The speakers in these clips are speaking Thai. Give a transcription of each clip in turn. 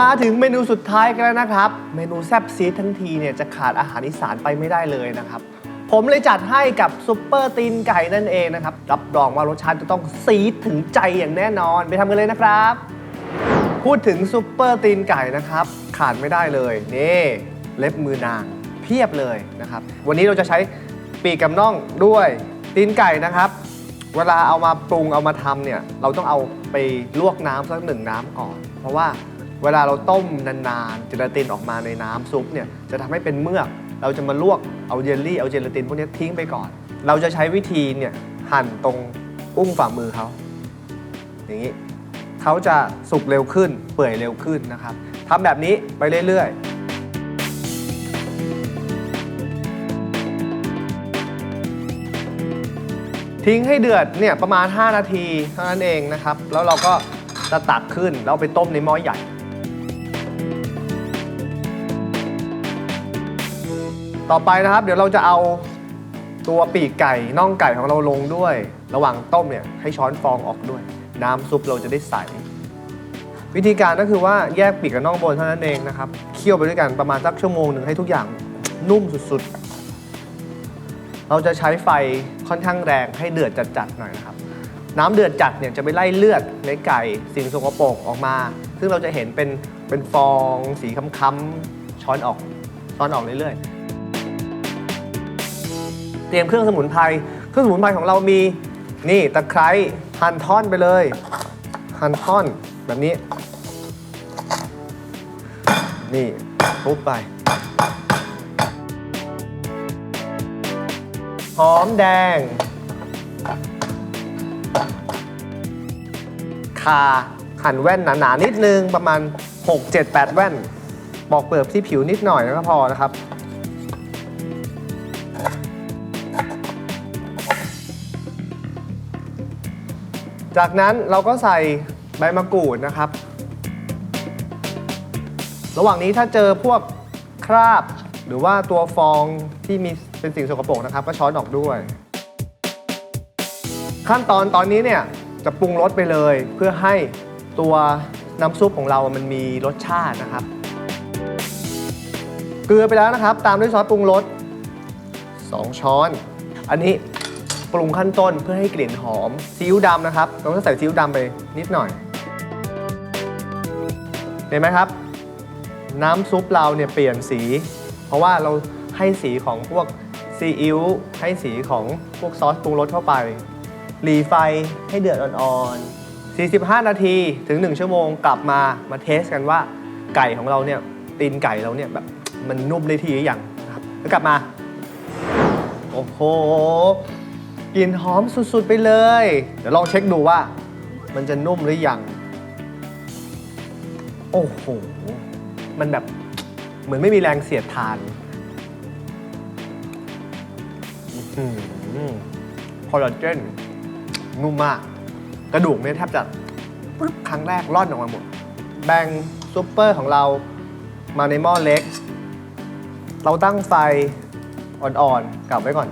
มาถึงเมนูสุดท้ายกันแล้วนะครับ เมนูแซ่บซีดทั้งทีเนี่ยจะขาดอาหารอีสานไปไม่ได้เลยนะครับ ผมเลยจัดให้กับซุปเปอร์ตีนไก่นั่นเองนะครับ รับรองว่ารสชาติจะต้องซีดถึงใจอย่างแน่นอนไปทำกันเลยนะครับ พูดถึงซุปเปอร์ตีนไก่นะครับ ขาดไม่ได้เลยนี่เล็บมือนางเพียบเลยนะครับ วันนี้เราจะใช้ปีกกับน่องด้วยตีนไก่นะครับ เวลาเอามาปรุงเอามาทำเนี่ยเราต้องเอาไปลวกน้ำสักหนึ่งน้ำก่อน เพราะว่า เวลาเราต้มนานๆเจลาตินออกมาในน้ำซุปเนี่ยจะทำให้เป็นเมือก เราจะมาลวกเอาเยลลี่เอาเจลาตินพวกนี้ทิ้งไปก่อน เราจะใช้วิธีเนี่ยหั่นตรงอุ้งฝ่ามือเขาอย่างนี้เขาจะสุกเร็วขึ้นเปื่อยเร็วขึ้นนะครับทำแบบนี้ไปเรื่อย ๆ ทิ้งให้เดือดเนี่ยประมาณ 5 นาทีเท่านั้นเองนะครับ แล้วเราก็จะตักขึ้นแล้วเอาไปต้มในหม้อใหญ่ ต่อไปนะครับ เดี๋ยวเราจะเอาตัวปีกไก่น่องไก่ของเราลงด้วย ระหว่างต้มเนี่ยให้ช้อนฟองออกด้วย น้ำซุปเราจะได้ใส วิธีการก็คือว่าแยกปีกกับน่องบนเท่านั้นเองนะครับเคี่ยวไปด้วยกันประมาณสักชั่วโมงหนึ่งให้ทุกอย่างนุ่มสุดๆ เราจะใช้ไฟค่อนข้างแรงให้เดือดจัดๆหน่อยนะครับ น้ำเดือดจัดเนี่ยจะไปไล่เลือดในไก่สิ่งสกปรกออกมา ซึ่งเราจะเห็นเป็นเป็นฟอง สีค้ำๆช้อนออกช้อนออกเรื่อยๆ เตรียมเครื่องสมุนไพร เครื่องสมุนไพรของเรามี นี่ตะไคร้หั่นท่อนไปเลย หั่นท่อนแบบนี้ นี่ปุ๊บไป หอมแดง คาหั่นแว่นหนาๆนิดนึงประมาณ 6 7 8 แว่นปอกเปลือกที่ผิวนิดหน่อยก็พอนะครับ จากนั้นเราก็ใส่ใบมะกรูดนะครับ ระหว่างนี้ถ้าเจอพวกคราบ หรือว่าตัวฟองที่มีเป็นสิ่งสกปรกนะครับ ก็ช้อนออกด้วย ขั้นตอนตอนนี้เนี่ยจะปรุงรสไปเลยเพื่อให้ตัวน้ำซุปของเรามันมีรสชาตินะครับ เกลือไปแล้วนะครับ ตามด้วยซอสปรุงรส2ช้อน อันนี้ ปรุงขั้นต้นเพื่อให้กลิ่นหอมซีอิ๊วดำนะครับเราต้องใส่ซีอิ๊วดำไปนิดหน่อย เห็นไหมครับ น้ำซุปเราเนี่ยเปลี่ยนสี เพราะว่าเราให้สีของพวกซีอิ๊วให้สีของพวกซอสปรุงรสเข้าไปหลีไฟให้เดือดอ่อนๆ 45 นาทีถึง 1 ชั่วโมงกลับมามาเทสกันว่าไก่ของเราเนี่ยตีนไก่เราเนี่ยแบบมันนุ่มได้ทีหรือยังครับแล้วกลับมา โอ้โห กลิ่นหอมสุดๆไปเลย เดี๋ยวลองเช็คดูว่า มันจะนุ่มหรือยัง โอ้โห มันแบบเหมือนไม่มีแรงเสียดทานคอลลาเจนนุ่มมาก กระดูกเนี่ยแทบจะปึ๊บครั้งแรกร่อนออกมาหมด แบ่งซุปเปอร์ของเรามาในหม้อเล็ก เราตั้งไฟอ่อนๆกลับไว้ก่อน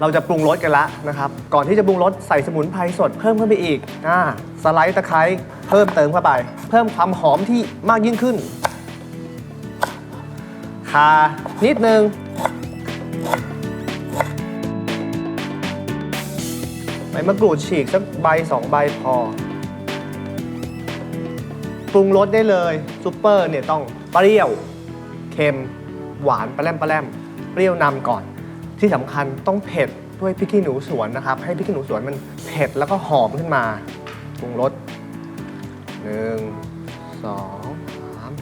เราจะปรุงรสกันละนะครับ ก่อนที่จะปรุงรสใส่สมุนไพรสดเพิ่มขึ้นไปอีกอ่าสไลด์ตะไคร้เพิ่มเติมเข้าไป เพิ่มความหอมที่มากยิ่งขึ้นคานิดนึงใบมะกรูดฉีกสักใบสองใบพอ ปรุงรสได้เลยซุปเปอร์เนี่ยต้องเปรี้ยว เค็ม หวานปลาแรมปลาแรมเปรี้ยวนำก่อน ที่สำคัญต้องเผ็ดด้วยพริกขี้หนูสวนนะครับ ให้พริกขี้หนูสวนมันเผ็ดแล้วก็หอมขึ้นมาปรุงรสหนึ่งสองสาม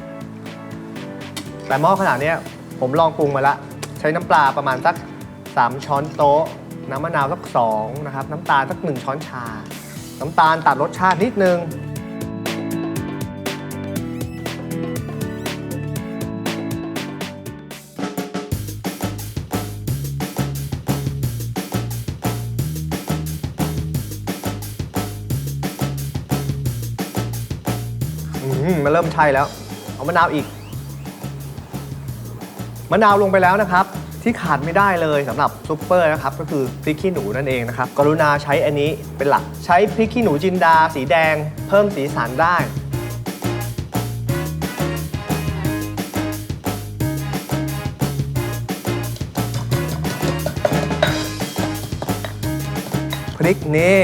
แต่หม้อขนาดนี้ผมลองปรุงมาละ ใช้น้ำปลาประมาณสัก 3 ช้อนโต๊ะ น้ำมะนาวสัก2นะครับ น้ำตาลสัก1ช้อนชา น้ำตาลตัดรสชาตินิดนึง มันเริ่มใช่แล้ว เอามะนาวอีก มะนาวลงไปแล้วนะครับ ที่ขาดไม่ได้เลยสำหรับซุปเปอร์นะครับ ก็คือพริกขี้หนูนั่นเองนะครับ กรุณาใช้อันนี้เป็นหลัก ใช้พริกขี้หนูจินดา สีแดง เพิ่มสีสันได้พริกนี่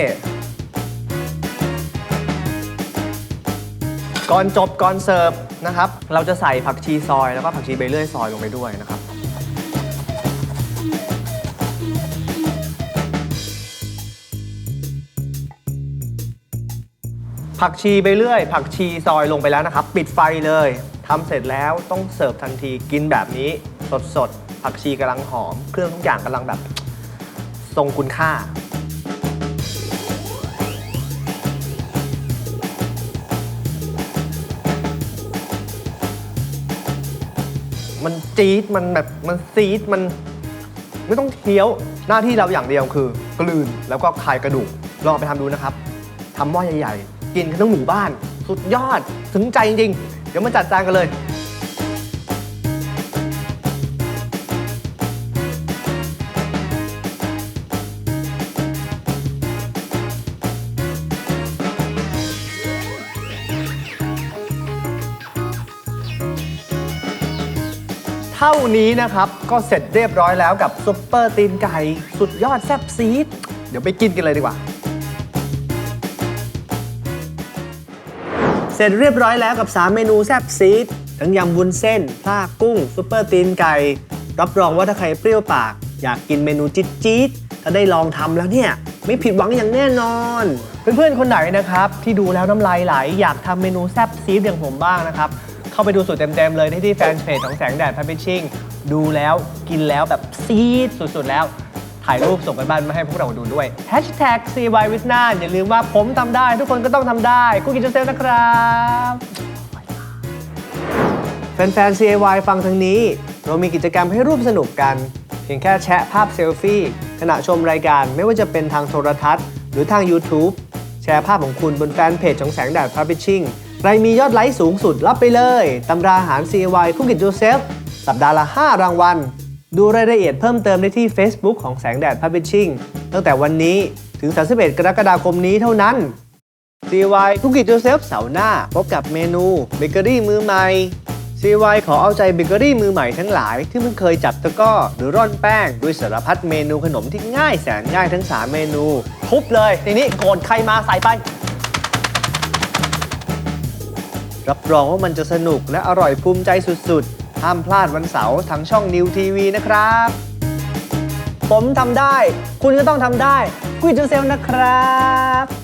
ก่อนจบก่อนเสิร์ฟนะครับ เราจะใส่ผักชีซอยแล้วก็ผักชีใบเลื่อยซอยลงไปด้วยนะครับ ผักชีใบเลื่อย ผักชีซอยลงไปแล้วนะครับ ปิดไฟเลยทำเสร็จแล้วต้องเสิร์ฟทันทีกินแบบนี้สดๆผักชีกำลังหอม เครื่องทุกอย่างกำลังแบบ ทรงคุณค่า มันจี๊ดมันแบบมันซีดมัน ไม่ต้องเคี้ยวหน้าที่เราอย่างเดียวคือกลืนแล้วก็คายกระดูกลองไปทำดูนะครับทำหม้อใหญ่ๆ กินกันทั้งหมู่บ้าน สุดยอดถึงใจจริงๆ เดี๋ยวมาจัดจานกันเลย ท่านี้นะครับ ก็เสร็จเรียบร้อยแล้วกับซุปเปอร์ตีนไก่ สุดยอดแซ่บซีด เดี๋ยวไปกินกันเลยดีกว่า เสร็จเรียบร้อยแล้วกับ 3 เมนูแซ่บซีด ทั้งยำวุ้นเส้นพลากุ้งซุปเปอร์ตีนไก่ รับรองว่าถ้าใครเปรี้ยวปาก อยากกินเมนูจี๊ดจี๊ดถ้าได้ลองทำแล้วเนี่ย ไม่ผิดหวังอย่างแน่นอน เพื่อนๆคนไหนนะครับ ที่ดูแล้วน้ำลายไหล อยากทำเมนูแซ่บซีดอย่างผมบ้างนะครับ เข้าไปดูสูตรเต็ม ๆ เลยได้ที่แฟนเพจของแสงแดดพับพิชชิ่งดูแล้วกินแล้วแบบซีดสุด ๆ แล้ว ถ่ายรูปส่งไปบ้านมาให้พวกเราดูด้วย Hashtag CY w i t n a อย่าลืมว่าผมทำได้ ทุกคนก็ต้องทำได้กูกินเจเซลนะครับแฟนๆ CAY ฟังทางนี้ เรามีกิจกรรมให้ร่วมสนุกกัน เพียงแค่แชะภาพเซลฟี่ขณะชมรายการไม่ว่าจะเป็นทางโทรทัศน์ หรือทาง YouTube แชร์ภาพของคุณบนแฟนเพจของแสงแดด Publishing ใครมียอดไลค์สูงสุดรับไปเลยตำราอาหาร C.Y. คุกกิ t โจเซฟสัปดาห์ละ 5 รางวัล ดูรายละเอียดเพิ่มเติมได้ที่ Facebook ของแสงแดด Publishing ตั้งแต่วันนี้ถึง 31 กรกฎาคมนี้เท่านั้น CY คุกกี้โจเซฟเสาร์หน้าพบกับเมนูเบเกอรี่มือใหม่ CY ขอเอาใจเบเกอรี่มือใหม่ทั้งหลายที่เพิ่งเคยจับตะก้อหรือร่อนแป้งด้วยสารพัดเมนูขนมที่ง่ายแสนง่ายทั้ง 3 เมนูทุบเลยทีนี้โกรธใครมาใส่ไป รับรองว่ามันจะสนุกและอร่อยภูมิใจสุดๆ ห้ามพลาดวันเสาร์ทางช่องนิวทีวีนะครับ ผมทำได้ คุณก็ต้องทำได้กุยจนเซลนะครับ